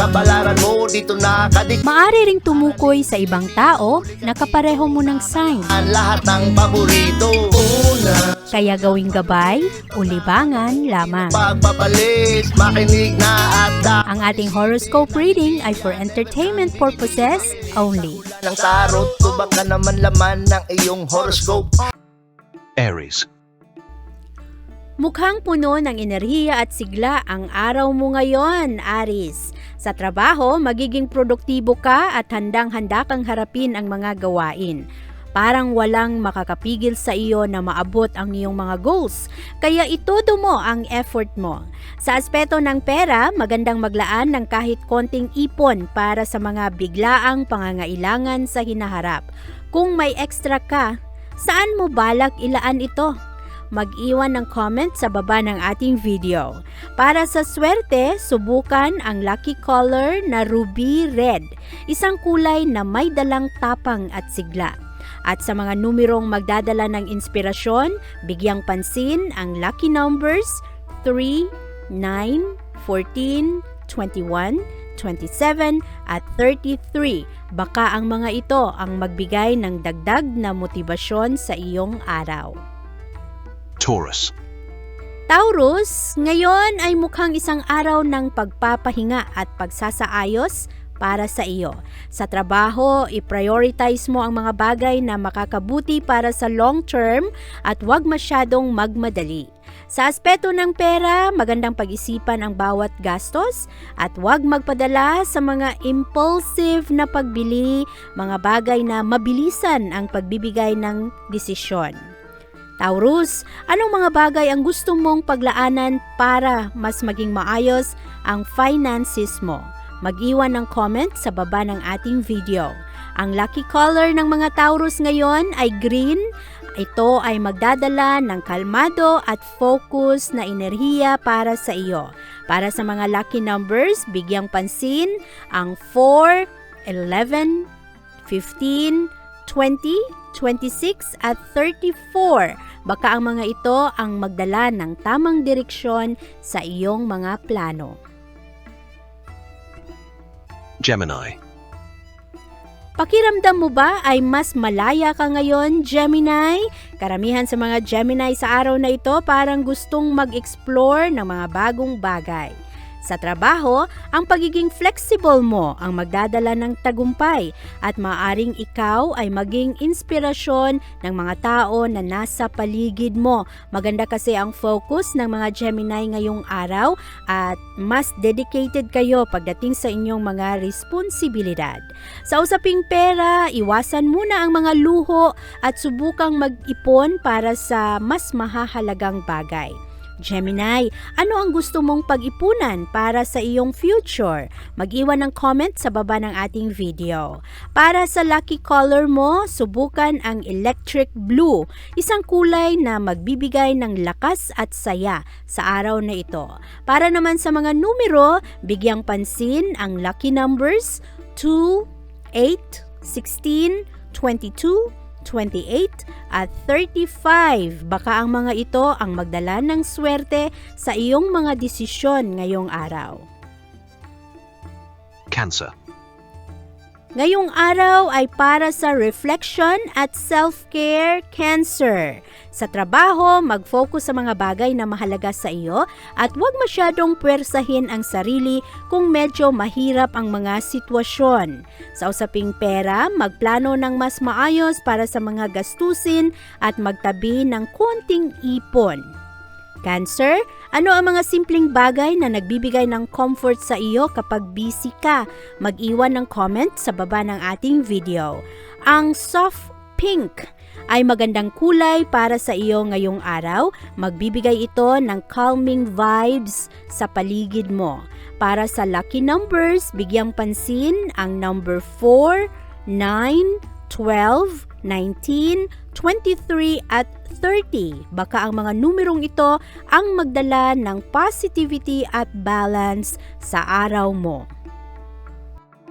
Kabalaran mo dito nakadik Maari ring tumukoy sa ibang tao na kapareho mo ng sign. ang lahat ng paborito Una, Kaya gawing gabay o libangan lamang. pagpapalit, makinig na at da Ang ating horoscope reading ay for entertainment purposes only. ng tarot Tubak ka naman laman ng iyong horoscope Aries. Mukhang puno ng enerhiya at sigla ang araw mo ngayon, Aris. Sa trabaho, magiging produktibo ka at handang-handa kang harapin ang mga gawain. Parang walang makakapigil sa iyo na maabot ang iyong mga goals, kaya itodo mo ang effort mo. Sa aspeto ng pera, magandang maglaan ng kahit konting ipon para sa mga biglaang pangangailangan sa hinaharap. Kung may extra ka, saan mo balak ilaan ito? Mag-iwan ng comment sa baba ng ating video. Para sa swerte, subukan ang lucky color na ruby red, isang kulay na may dalang tapang at sigla. At sa mga numerong magdadala ng inspirasyon, bigyang pansin ang lucky numbers 3, 9, 14, 21, 27 at 33. Baka ang mga ito ang magbigay ng dagdag na motibasyon sa iyong araw. Taurus. Taurus, ngayon ay mukhang isang araw ng pagpapahinga at pagsasaayos para sa iyo. Sa trabaho, i-prioritize mo ang mga bagay na makakabuti para sa long term at huwag masyadong magmadali. Sa aspeto ng pera, magandang pag-isipan ang bawat gastos at huwag magpadala sa mga impulsive na pagbili, mga bagay na mabilisan ang pagbibigay ng desisyon. Taurus, anong mga bagay ang gusto mong paglaanan para mas maging maayos ang finances mo? Mag-iwan ng comment sa baba ng ating video. Ang lucky color ng mga Taurus ngayon ay green. Ito ay magdadala ng kalmado at focus na enerhiya para sa iyo. Para sa mga lucky numbers, bigyang pansin ang 4, 11, 15, 20, 26 at 34. Baka ang mga ito ang magdala ng tamang direksyon sa iyong mga plano. Gemini. Pakiramdam mo ba ay mas malaya ka ngayon, Gemini? Karamihan sa mga Gemini sa araw na ito parang gustong mag-explore ng mga bagong bagay. Sa trabaho, ang pagiging flexible mo ang magdadala ng tagumpay at maaring ikaw ay maging inspirasyon ng mga tao na nasa paligid mo. Maganda kasi ang focus ng mga Gemini ngayong araw at mas dedicated kayo pagdating sa inyong mga responsibilidad. Sa usaping pera, iwasan muna ang mga luho at subukang mag-ipon para sa mas mahahalagang bagay. Gemini, ano ang gusto mong pag-ipunan para sa iyong future? Mag-iwan ng comment sa baba ng ating video. Para sa lucky color mo, subukan ang electric blue, isang kulay na magbibigay ng lakas at saya sa araw na ito. Para naman sa mga numero, bigyang pansin ang lucky numbers 2, 8, 16, 22, 28 at 35. Baka ang mga ito ang magdala ng swerte sa iyong mga desisyon ngayong araw. Cancer. Ngayong araw ay para sa reflection at self-care cancer. Sa trabaho, mag-focus sa mga bagay na mahalaga sa iyo at huwag masyadong puwersahin ang sarili kung medyo mahirap ang mga sitwasyon. Sa usaping pera, magplano ng mas maayos para sa mga gastusin at magtabi ng konting ipon. Cancer, ano ang mga simpleng bagay na nagbibigay ng comfort sa iyo kapag busy ka? Mag-iwan ng comment sa baba ng ating video. Ang soft pink ay magandang kulay para sa iyo ngayong araw. Magbibigay ito ng calming vibes sa paligid mo. Para sa lucky numbers, bigyang pansin ang number 4, 9, 12, 19, 23 at 30. Baka ang mga numerong ito ang magdala ng positivity at balance sa araw mo.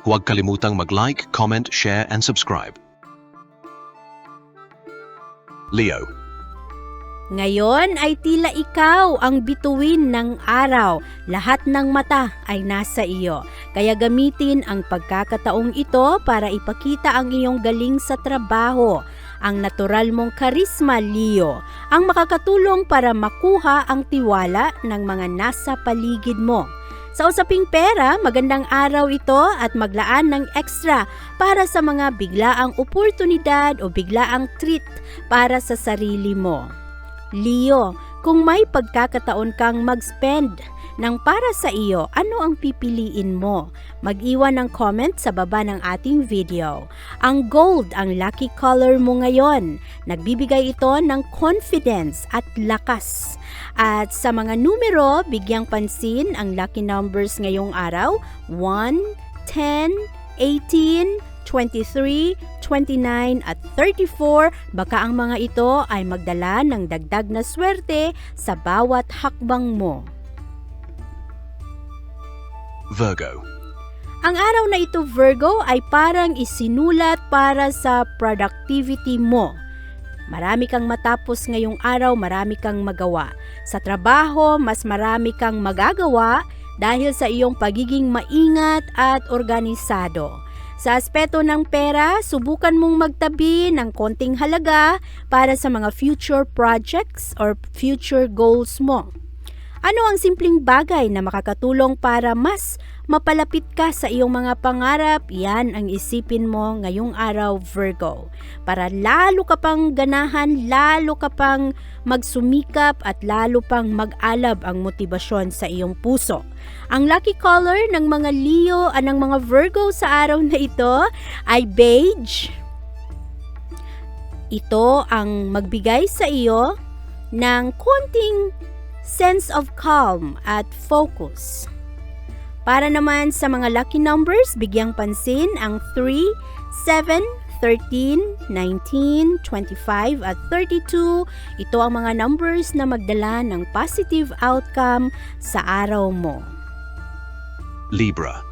Huwag kalimutang mag-like, comment, share, and subscribe. Leo. Ngayon ay tila ikaw ang bituin ng araw. Lahat ng mata ay nasa iyo. Kaya gamitin ang pagkakataong ito para ipakita ang iyong galing sa trabaho. Ang natural mong karisma, Leo, ang makakatulong para makuha ang tiwala ng mga nasa paligid mo. Sa usaping pera, magandang araw ito at maglaan ng extra para sa mga biglaang oportunidad o biglaang treat para sa sarili mo. Leo, kung may pagkakataon kang mag-spend ng para sa iyo, ano ang pipiliin mo? Mag-iwan ng comment sa baba ng ating video. Ang gold ang lucky color mo ngayon. Nagbibigay ito ng confidence at lakas. At sa mga numero, bigyang pansin ang lucky numbers ngayong araw, 1, 10, 18, 23, 29 at 34, baka ang mga ito ay magdala ng dagdag na swerte sa bawat hakbang mo. Virgo. Ang araw na ito Virgo ay parang isinulat para sa productivity mo. Marami kang matapos ngayong araw, marami kang magawa. Sa trabaho, mas marami kang magagawa dahil sa iyong pagiging maingat at organisado. Sa aspeto ng pera, subukan mong magtabi ng konting halaga para sa mga future projects or future goals mo. Ano ang simpleng bagay na makakatulong para mas mapalapit ka sa iyong mga pangarap? Yan ang isipin mo ngayong araw, Virgo. Para lalo ka pang ganahan, lalo ka pang magsumikap at lalo pang mag-alab ang motibasyon sa iyong puso. Ang lucky color ng mga Leo at ng mga Virgo sa araw na ito ay beige. Ito ang magbigay sa iyo ng konting sense of calm at focus. Para naman sa mga lucky numbers, bigyang pansin ang 3, 7, 13, 19, 25 at 32. Ito ang mga numbers na magdala ng positive outcome sa araw mo. Libra.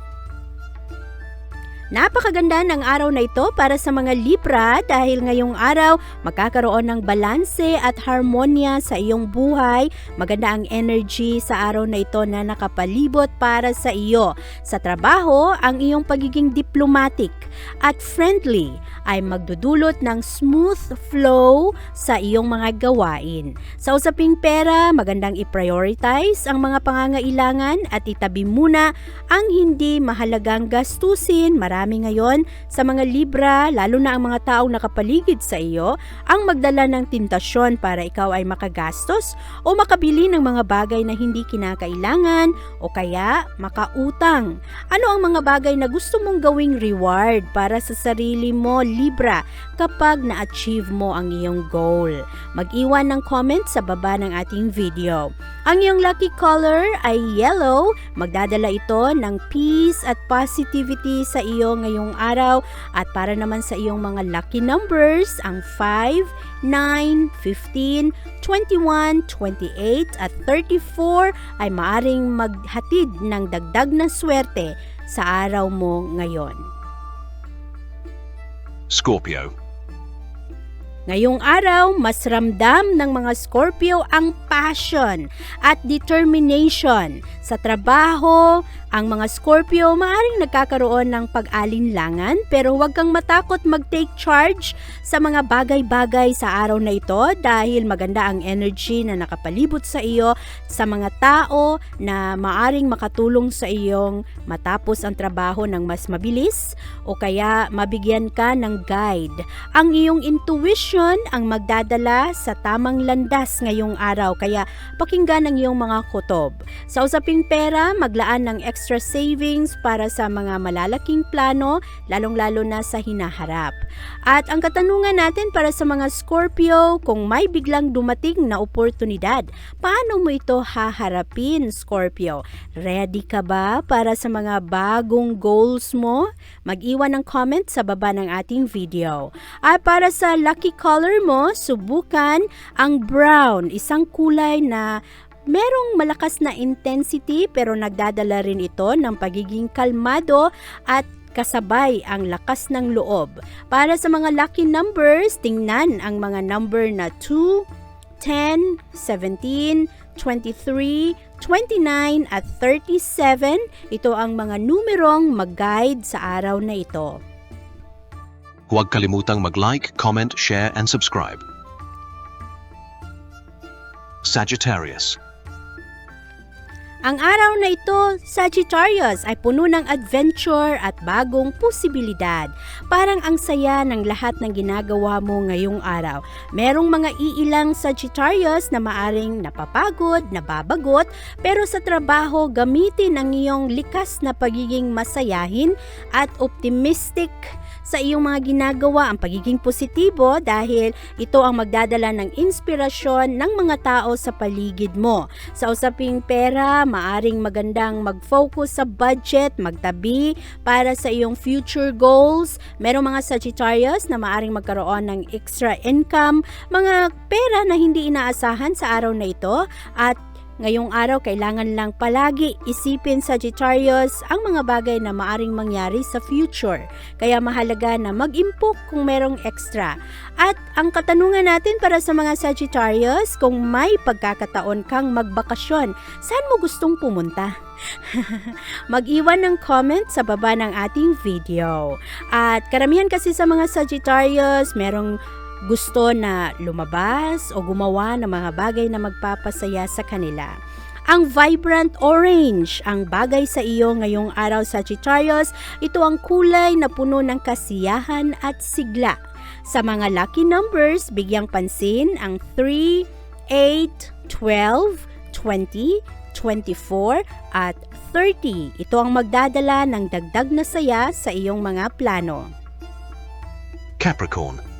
Napakaganda ng araw na ito para sa mga Libra dahil ngayong araw magkakaroon ng balanse at harmonya sa iyong buhay. Maganda ang energy sa araw na ito na nakapalibot para sa iyo. Sa trabaho, ang iyong pagiging diplomatic at friendly ay magdudulot ng smooth flow sa iyong mga gawain. Sa usaping pera, magandang i-prioritize ang mga pangangailangan at itabi muna ang hindi mahalagang gastusin. Marami ngayon sa mga Libra, lalo na ang mga taong nakapaligid sa iyo, ang magdala ng tentasyon para ikaw ay makagastos o makabili ng mga bagay na hindi kinakailangan o kaya makautang. Ano ang mga bagay na gusto mong gawing reward para sa sarili mo, Libra, kapag na-achieve mo ang iyong goal? Mag-iwan ng comment sa baba ng ating video. Ang iyong lucky color ay yellow. Magdadala ito ng peace at positivity sa iyo ngayong araw. At para naman sa iyong mga lucky numbers, ang 5, 9, 15, 21, 28 at 34 ay maaring maghatid ng dagdag na swerte sa araw mo ngayon. Scorpio. Ngayong araw, mas ramdam ng mga Scorpio ang passion at determination. Sa trabaho, ang mga Scorpio maaring nagkakaroon ng pag-alinlangan pero huwag kang matakot mag-take charge sa mga bagay-bagay sa araw na ito dahil maganda ang energy na nakapalibot sa iyo sa mga tao na maaring makatulong sa iyong matapos ang trabaho ng mas mabilis o kaya mabigyan ka ng guide. Ang iyong intuition inspirasyon ang magdadala sa tamang landas ngayong araw kaya pakinggan ang iyong mga kutob. Sa usaping pera, maglaan ng extra savings para sa mga malalaking plano, lalong-lalo na sa hinaharap. At ang katanungan natin para sa mga Scorpio, kung may biglang dumating na oportunidad, paano mo ito haharapin, Scorpio? Ready ka ba para sa mga bagong goals mo? Mag-iwan ng comment sa baba ng ating video. At para sa lucky color mo, subukan ang brown, isang kulay na merong malakas na intensity pero nagdadala rin ito ng pagiging kalmado at kasabay ang lakas ng loob. Para sa mga lucky numbers, tingnan ang mga number na 2, 10, 17, 23, 29 at 37. Ito ang mga numerong mag-guide sa araw na ito. Huwag kalimutang mag-like, comment, share, and subscribe. Sagittarius. Ang araw na ito, Sagittarius, ay puno ng adventure at bagong posibilidad. Parang ang saya ng lahat ng ginagawa mo ngayong araw. Merong mga iilang Sagittarius na maaring napapagod, nababagot, pero sa trabaho gamitin ang iyong likas na pagiging masayahin at optimistic sa iyong mga ginagawa ang pagiging positibo dahil ito ang magdadala ng inspirasyon ng mga tao sa paligid mo. Sa usaping pera, maaring magandang mag-focus sa budget, magtabi para sa iyong future goals. Merong mga Sagittarius na maaring magkaroon ng extra income, mga pera na hindi inaasahan sa araw na ito at Ngayong araw, kailangan lang palagi isipin Sagittarius ang mga bagay na maaring mangyari sa future. Kaya mahalaga na mag-impok kung merong extra. At ang katanungan natin para sa mga Sagittarius, kung may pagkakataon kang magbakasyon, saan mo gustong pumunta? Mag-iwan ng comment sa baba ng ating video. At karamihan kasi sa mga Sagittarius, merong gusto na lumabas o gumawa ng mga bagay na magpapasaya sa kanila. Ang vibrant orange ang bagay sa iyo ngayong araw Sagittarius. Ito ang kulay na puno ng kasiyahan at sigla. Sa mga lucky numbers, bigyang pansin ang 3, 8, 12, 20, 24 at 30. Ito ang magdadala ng dagdag na saya sa iyong mga plano. Capricorn.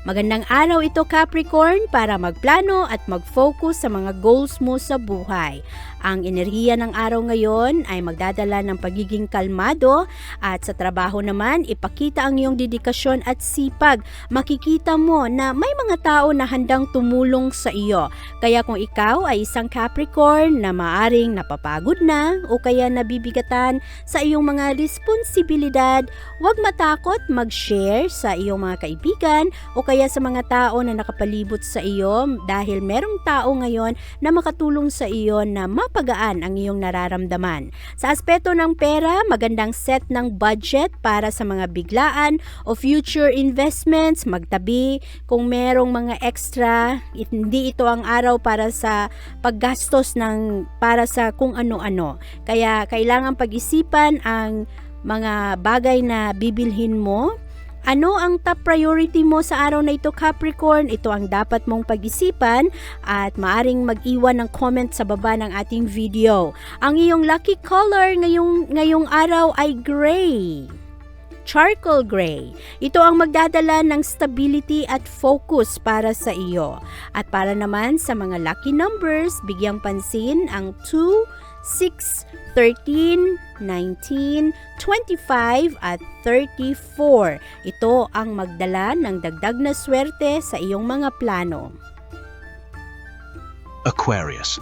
Magandang araw ito Capricorn para magplano at mag-focus sa mga goals mo sa buhay. Ang enerhiya ng araw ngayon ay magdadala ng pagiging kalmado at sa trabaho naman ipakita ang iyong dedikasyon at sipag. Makikita mo na may mga tao na handang tumulong sa iyo. Kaya kung ikaw ay isang Capricorn na maaring napapagod na o kaya nabibigatan sa iyong mga responsibilidad, huwag matakot mag-share sa iyong mga kaibigan o kaya sa mga tao na nakapalibot sa iyo dahil merong tao ngayon na makatulong sa iyo na mapagaan ang iyong nararamdaman. Sa aspeto ng pera, magandang set ng budget para sa mga biglaan o future investments, magtabi kung merong mga extra, hindi ito ang araw para sa paggastos ng para sa kung ano-ano. Kaya kailangan pag-isipan ang mga bagay na bibilhin mo ano ang top priority mo sa araw na ito Capricorn? Ito ang dapat mong pag-isipan at maaring mag-iwan ng comment sa baba ng ating video. Ang iyong lucky color ngayong, ngayong araw ay gray. Charcoal gray. Ito ang magdadala ng stability at focus para sa iyo. At para naman sa mga lucky numbers, bigyang pansin ang 2, 6, 13, 19, 25 at 34. Ito ang magdala ng dagdag na swerte sa iyong mga plano. Aquarius.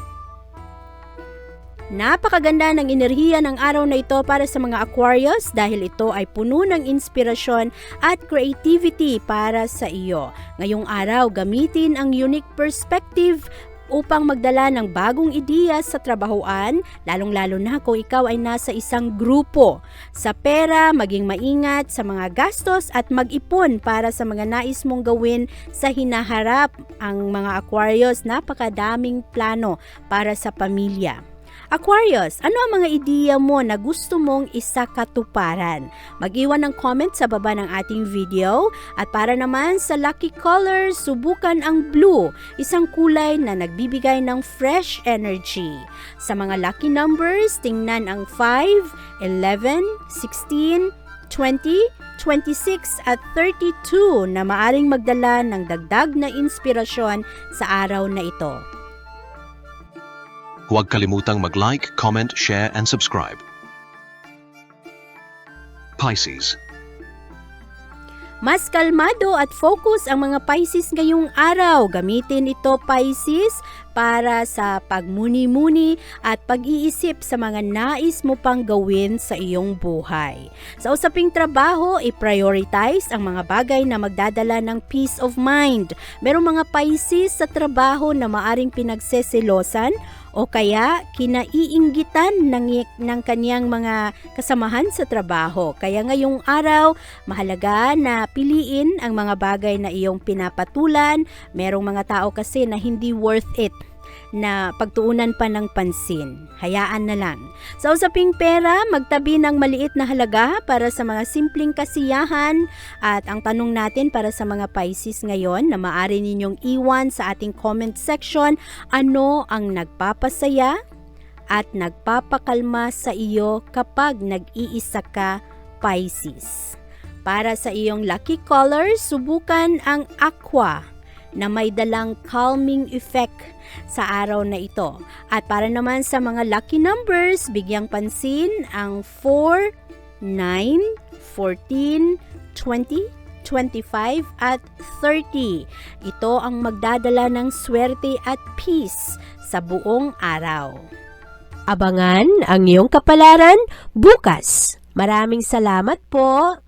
Napakaganda ng enerhiya ng araw na ito para sa mga Aquarius dahil ito ay puno ng inspirasyon at creativity para sa iyo. Ngayong araw, gamitin ang unique perspective upang magdala ng bagong ideya sa trabahoan, lalong-lalo na kung ikaw ay nasa isang grupo. Sa pera, maging maingat sa mga gastos at mag-ipon para sa mga nais mong gawin sa hinaharap ang mga Aquarius, napakadaming plano para sa pamilya. Aquarius, ano ang mga ideya mo na gusto mong isakatuparan? Mag-iwan ng comment sa baba ng ating video at para naman sa lucky colors, subukan ang blue, isang kulay na nagbibigay ng fresh energy. Sa mga lucky numbers, tingnan ang 5, 11, 16, 20, 26 at 32 na maaring magdala ng dagdag na inspirasyon sa araw na ito. Huwag kalimutang mag-like, comment, share, and subscribe. Pisces. Mas kalmado at focus ang mga Pisces ngayong araw. Gamitin ito Pisces para sa pagmuni-muni at pag-iisip sa mga nais mo pang gawin sa iyong buhay. Sa usaping trabaho, i-prioritize ang mga bagay na magdadala ng peace of mind. Merong mga Pisces sa trabaho na maaring pinagseselosan o kaya kinaiinggitan ng, ng kanyang mga kasamahan sa trabaho. Kaya ngayong araw, mahalaga na piliin ang mga bagay na iyong pinapatulan. Merong mga tao kasi na hindi worth it na pagtuunan pa ng pansin. Hayaan na lang. Sa usaping pera, magtabi ng maliit na halaga para sa mga simpleng kasiyahan at ang tanong natin para sa mga Pisces ngayon na maaari ninyong iwan sa ating comment section, ano ang nagpapasaya at nagpapakalma sa iyo kapag nag-iisa ka Pisces. Para sa iyong lucky colors, subukan ang aqua na may dalang calming effect sa araw na ito. At para naman sa mga lucky numbers, bigyang pansin ang 4, 9, 14, 20, 25 at 30. Ito ang magdadala ng swerte at peace sa buong araw. Abangan ang iyong kapalaran bukas. Maraming salamat po.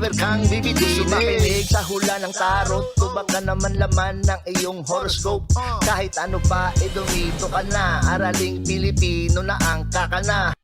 kang bibitinin Makinig sa hula ng tarot Tubak na naman laman ng iyong horoscope. Kahit ano pa, eh dumito ka na. Araling Pilipino na ang kakana